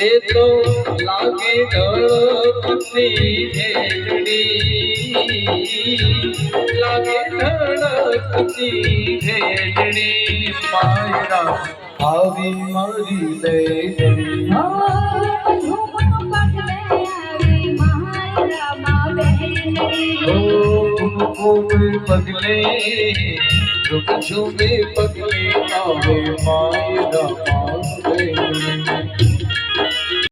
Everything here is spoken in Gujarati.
તો લાગે ઢળકતી ભેજડી લાગે ઢળકતી ભેજડી માયરા આવી મારી ઝુમે પગલે ઝુમે પગલે આવે મારે